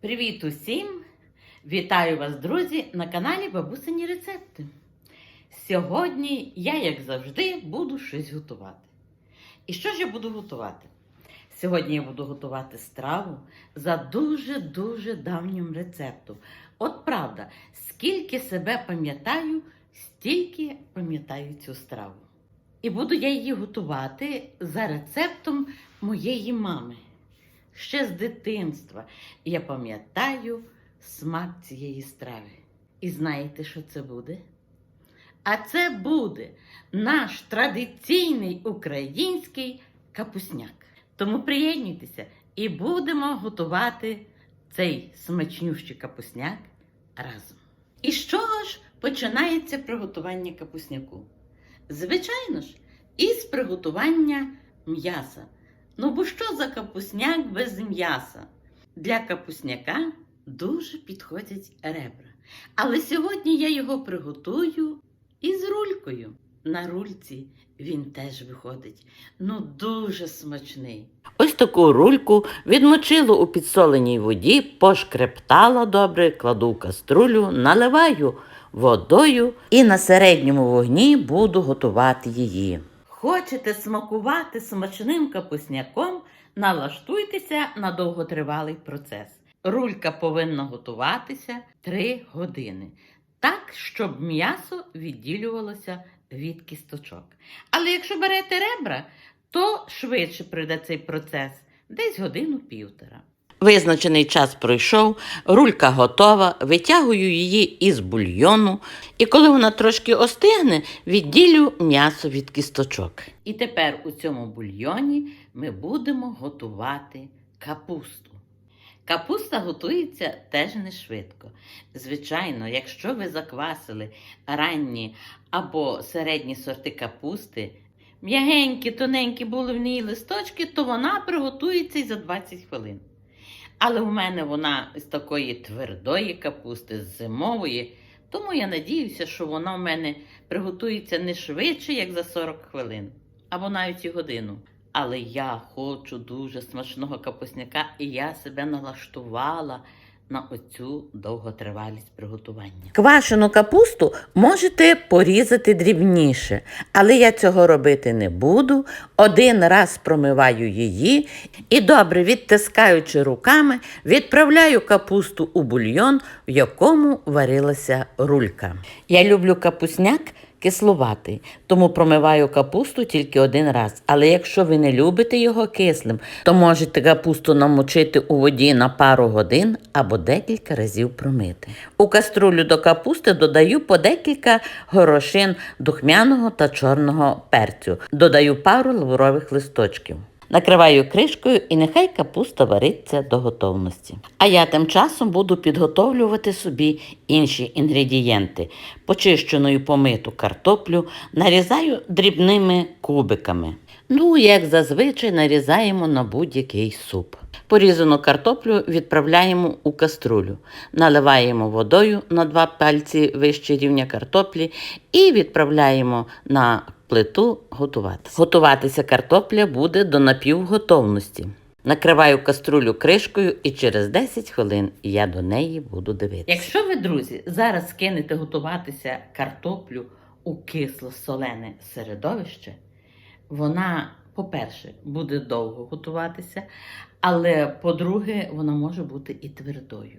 Привіт усім! Вітаю вас, друзі, на каналі Бабусині Рецепти. Сьогодні я, як завжди, буду щось готувати. І що ж я буду готувати? Сьогодні я буду готувати страву за дуже-дуже давнім рецептом. От правда, скільки себе пам'ятаю, стільки пам'ятаю цю страву. І буду я її готувати за рецептом моєї мами. Ще з дитинства я пам'ятаю смак цієї страви. І знаєте, що це буде? А це буде наш традиційний український капусняк. Тому приєднуйтеся і будемо готувати цей смачнющий капусняк разом. І з чого ж починається приготування капусняку? Звичайно ж, із приготування м'яса. Ну бо що за капусняк без м'яса? Для капусняка дуже підходять ребра. Але сьогодні я його приготую із рулькою. На рульці він теж виходить. Ну, дуже смачний. Ось таку рульку відмочила у підсоленій воді, пошкрептала добре, кладу в каструлю, наливаю водою і на середньому вогні буду готувати її. Хочете смакувати смачним капусняком, налаштуйтеся на довготривалий процес. Рулька повинна готуватися 3 години, так, щоб м'ясо відділювалося від кісточок. Але якщо берете ребра, то швидше пройде цей процес, десь годину-півтора. Визначений час пройшов, рулька готова, витягую її із бульйону, і коли вона трошки остигне, відділю м'ясо від кісточок. І тепер у цьому бульйоні ми будемо готувати капусту. Капуста готується теж не швидко. Звичайно, якщо ви заквасили ранні або середні сорти капусти, м'ягенькі, тоненькі були в ній листочки, то вона приготується і за 20 хвилин. Але в мене вона з такої твердої капусти, з зимової, тому я надіюся, що вона в мене приготується не швидше, як за 40 хвилин, або навіть і годину. Але я хочу дуже смачного капусняка, і я себе налаштувала на оцю довготривалість приготування. Квашену капусту можете порізати дрібніше, але я цього робити не буду. Один раз промиваю її і добре відтискаючи руками, відправляю капусту у бульйон, в якому варилася рулька. Я люблю капусняк кислуватий, тому промиваю капусту тільки один раз. Але якщо ви не любите його кислим, то можете капусту намочити у воді на пару годин або декілька разів промити. У каструлю до капусти додаю по декілька горошин духмяного та чорного перцю. Додаю пару лаврових листочків. Накриваю кришкою і нехай капуста вариться до готовності. А я тим часом буду підготовлювати собі інші інгредієнти. Почищену і помиту картоплю нарізаю дрібними кубиками. Ну, як зазвичай, нарізаємо на будь-який суп. Порізану картоплю відправляємо у каструлю, наливаємо водою на два пальці вище рівня картоплі і відправляємо на плиту готуватися. Готуватися картопля буде до напівготовності. Накриваю каструлю кришкою і через 10 хвилин я до неї буду дивитися. Якщо ви, друзі, зараз кинете готуватися картоплю у кисло-солене середовище, вона, по-перше, буде довго готуватися, але по-друге, вона може бути і твердою.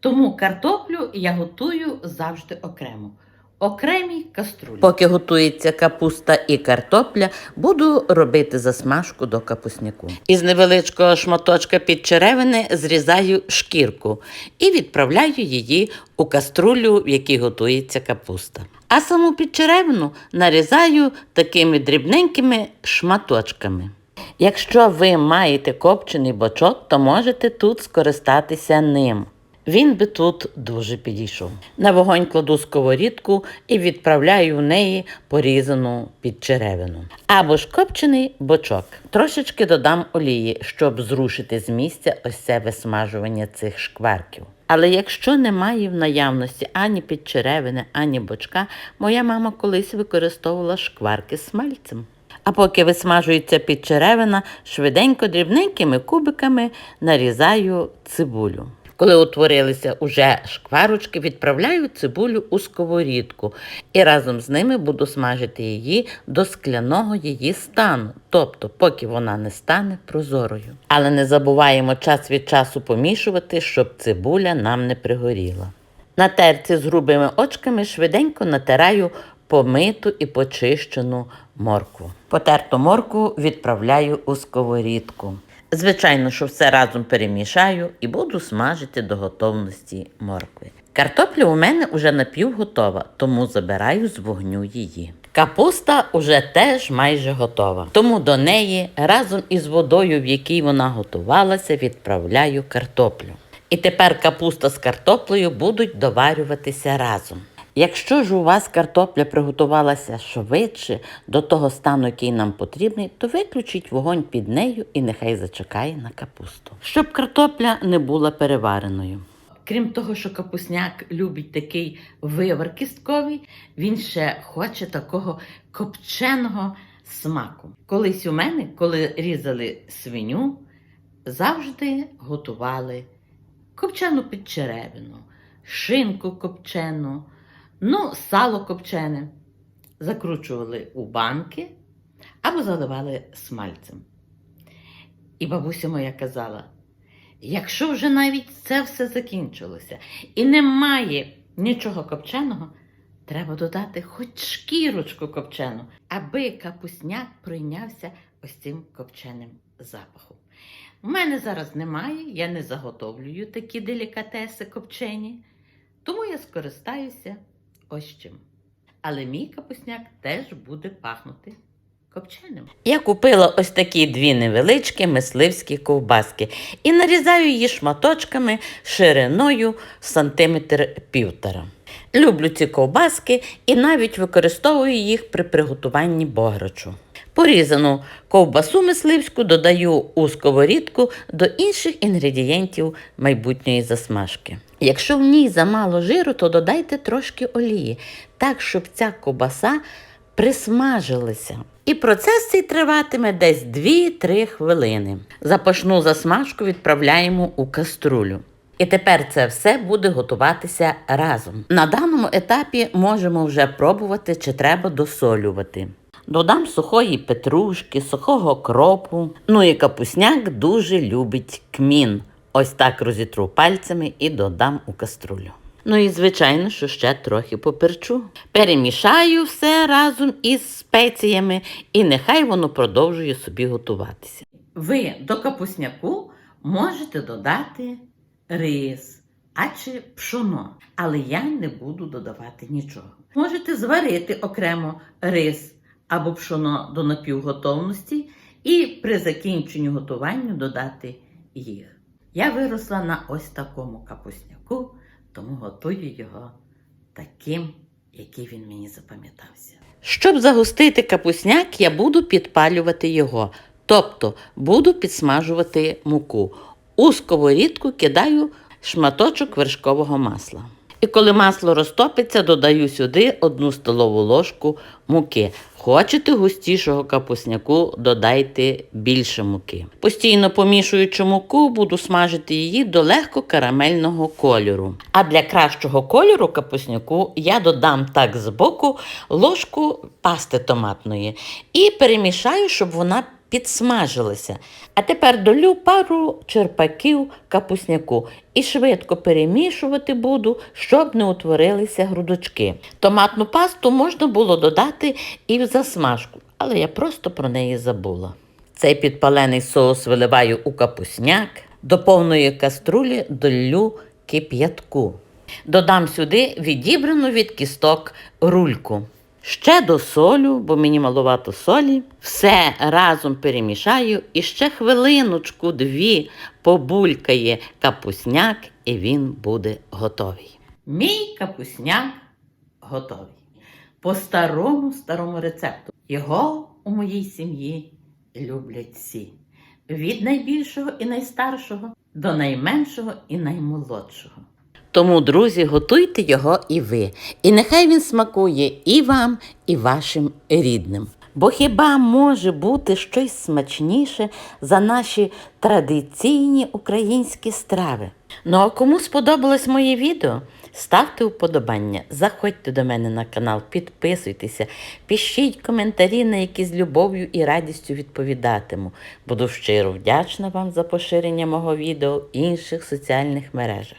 Тому картоплю я готую завжди окремо. Окремій каструлі. Поки готується капуста і картопля, буду робити засмажку до капусняку. Із невеличкого шматочка під черевини зрізаю шкірку і відправляю її у каструлю, в якій готується капуста. А саму підчеревину нарізаю такими дрібненькими шматочками. Якщо ви маєте копчений бочок, то можете тут скористатися ним. Він би тут дуже підійшов. На вогонь кладу сковорідку і відправляю в неї порізану підчеревину. Або ж копчений бочок. Трошечки додам олії, щоб зрушити з місця ось це висмажування цих шкварків. Але якщо немає в наявності ані підчеревини, ані бочка, моя мама колись використовувала шкварки смальцем. А поки висмажується підчеревина, швиденько дрібненькими кубиками нарізаю цибулю. Коли утворилися уже шкварочки, відправляю цибулю у сковорідку і разом з ними буду смажити її до скляного її стану, тобто поки вона не стане прозорою. Але не забуваємо час від часу помішувати, щоб цибуля нам не пригоріла. На терці з грубими очками швиденько натираю помиту і почищену моркву. Потерту моркву відправляю у сковорідку. Звичайно, що все разом перемішаю і буду смажити до готовності моркви. Картопля у мене вже напівготова, тому забираю з вогню її. Капуста уже теж майже готова, тому до неї разом із водою, в якій вона готувалася, відправляю картоплю. І тепер капуста з картоплею будуть доварюватися разом. Якщо ж у вас картопля приготувалася швидше до того стану, який нам потрібний, то виключіть вогонь під нею і нехай зачекає на капусту, щоб картопля не була перевареною. Крім того, що капусняк любить такий вивар кістковий, він ще хоче такого копченого смаку. Колись у мене, коли різали свиню, завжди готували копчену підчеревину, шинку копчену, ну, сало копчене. Закручували у банки або заливали смальцем. І бабуся моя казала: якщо вже навіть це все закінчилося і немає нічого копченого, треба додати хоч шкірочку копчену, аби капусняк пройнявся ось цим копченим запахом. У мене зараз немає, я не заготовлюю такі делікатеси копчені, тому я скористаюся ось чим. Але мій капусняк теж буде пахнути копченим. Я купила ось такі дві невеличкі мисливські ковбаски і нарізаю її шматочками шириною сантиметр півтора. Люблю ці ковбаски і навіть використовую їх при приготуванні бограчу. Порізану ковбасу мисливську додаю у сковорідку до інших інгредієнтів майбутньої засмажки. Якщо в ній замало жиру, то додайте трошки олії, так щоб ця ковбаса присмажилася. І процес цей триватиме десь 2-3 хвилини. Запашну засмажку відправляємо у каструлю. І тепер це все буде готуватися разом. На даному етапі можемо вже пробувати, чи треба досолювати. Додам сухої петрушки, сухого кропу. Ну і капусняк дуже любить кмін. Ось так розітру пальцями і додам у каструлю. Ну і звичайно, що ще трохи поперчу. Перемішаю все разом із спеціями, і нехай воно продовжує собі готуватися. Ви до капусняку можете додати рис, а чи пшоно, але я не буду додавати нічого. Можете зварити окремо рис або пшоно до напівготовності і при закінченні готування додати їх. Я виросла на ось такому капусняку, тому готую його таким, який він мені запам'ятався. Щоб загустити капусняк, я буду підпалювати його, тобто буду підсмажувати муку. У сковорідку кидаю шматочок вершкового масла. І коли масло розтопиться, додаю сюди одну столову ложку муки. Хочете густішого капусняку, додайте більше муки. Постійно помішуючи муку, буду смажити її до легко карамельного кольору. А для кращого кольору капусняку я додам так збоку ложку пасти томатної і перемішаю, щоб вона підсмажилася. А тепер долю пару черпаків капусняку і швидко перемішувати буду, щоб не утворилися грудочки. Томатну пасту можна було додати і в засмажку, але я просто про неї забула. Цей підпалений соус виливаю у капусняк, до повної каструлі долю кип'ятку. Додам сюди відібрану від кісток рульку. Ще до солю, бо мені малувато солі. Все разом перемішаю і ще хвилиночку, дві побулькає капусняк, і він буде готовий. Мій капусняк готовий. По старому старому рецепту. Його у моїй сім'ї люблять всі. Від найбільшого і найстаршого до найменшого і наймолодшого. Тому, друзі, готуйте його і ви. І нехай він смакує і вам, і вашим рідним. Бо хіба може бути щось смачніше за наші традиційні українські страви? Ну а кому сподобалось моє відео, ставте вподобання, заходьте до мене на канал, підписуйтеся, пишіть коментарі, на які з любов'ю і радістю відповідатиму. Буду щиро вдячна вам за поширення мого відео в інших соціальних мережах.